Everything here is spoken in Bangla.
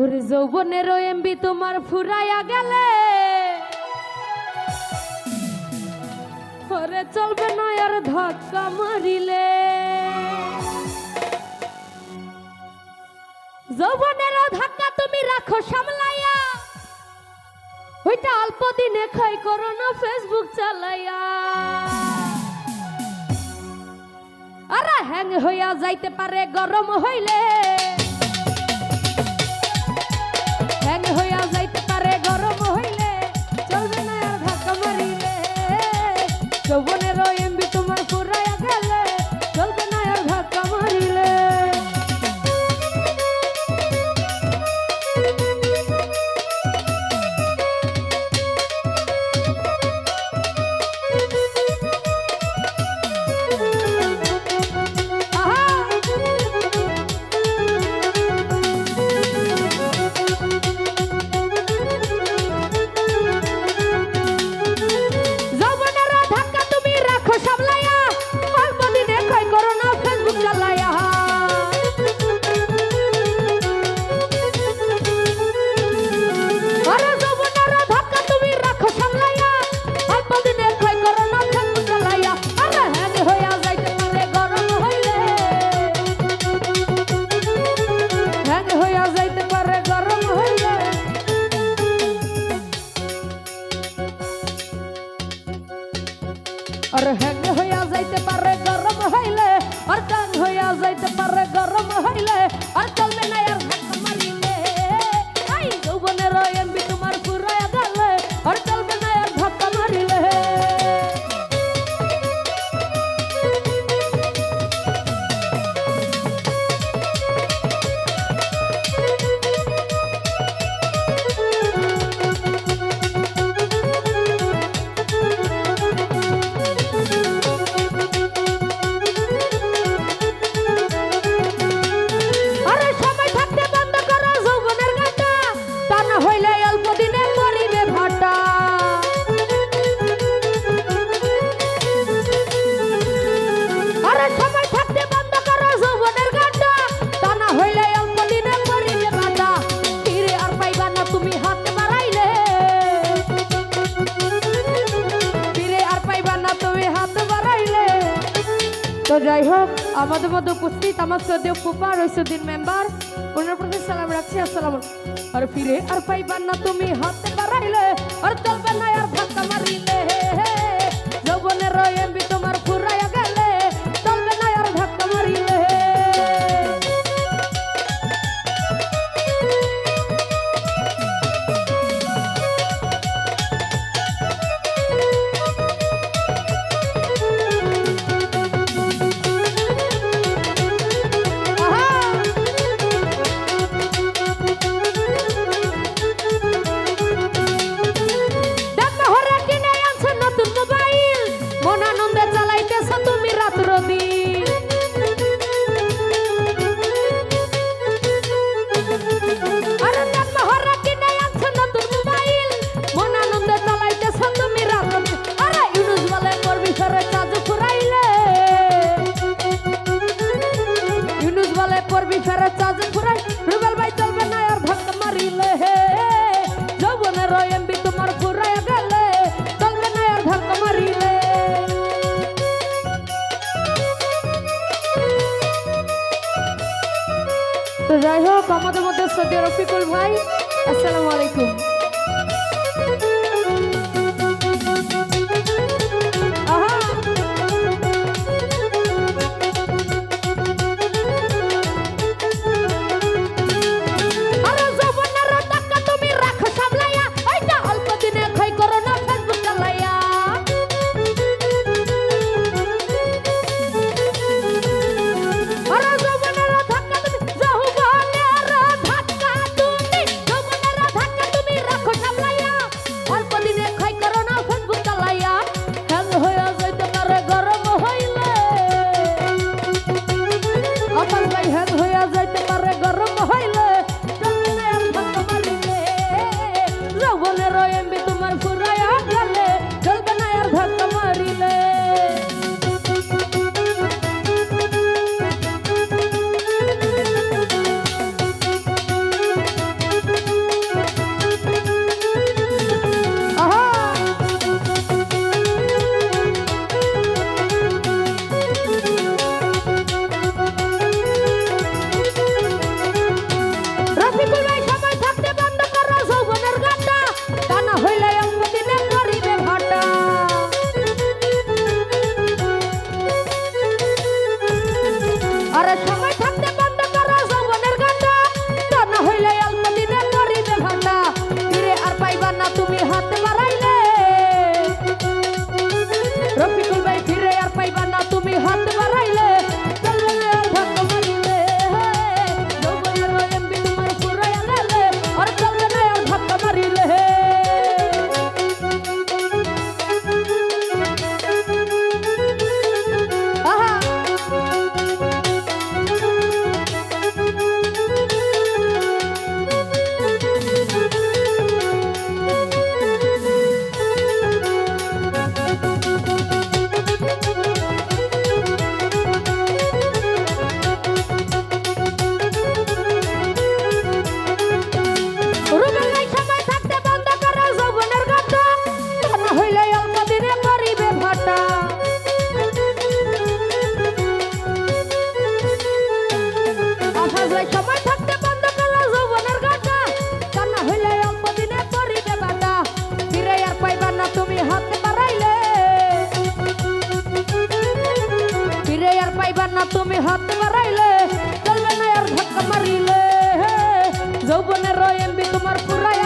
ওরে যৌবনের এমবি তোমার ফুরাইয়া গেলে। পরে চলবে না আর ধাক্কা মারিলে। যৌবনের ধাক্কা তুমি রাখো সামলাইয়া। ওইটা অল্প দিনে খাই করো না ফেসবুক চালাইয়া। আরে হ্যাং হইয়া যাইতে পারে, গরম হইলে। যাই হোক, আমাদের মধ্যে উপস্থিত আমার শ্রদ্ধেয় ফুপা রইসুদ্দিন মেম্বার। ওনার প্রতি সালাম রাখছি, আসসালাম আর ফিরে আর পাইবার না তুমি হাতে বাড়াইলে, আর চলবে না আর ধাক্কা মারিলে। যৌবনের এমবি রুবেলে পড়বি ফেরত রুবেল ভাই চলবে না আর মারিলে হে। যৌবনের এমবি তোমার গেলে। চলবে না আর ধাক্কা মারিলে। তো যাই হোক, আমাদের মধ্যে সৌদি রফিকুল ভাই, আসসালামু আলাইকুম। হ্যান হইয়া যাইতে পাইবা না তুমি হাত মারাইলে চলবে না আর ধাক্কা মারিলে। যৌবনের এমবি তোমার পুরাই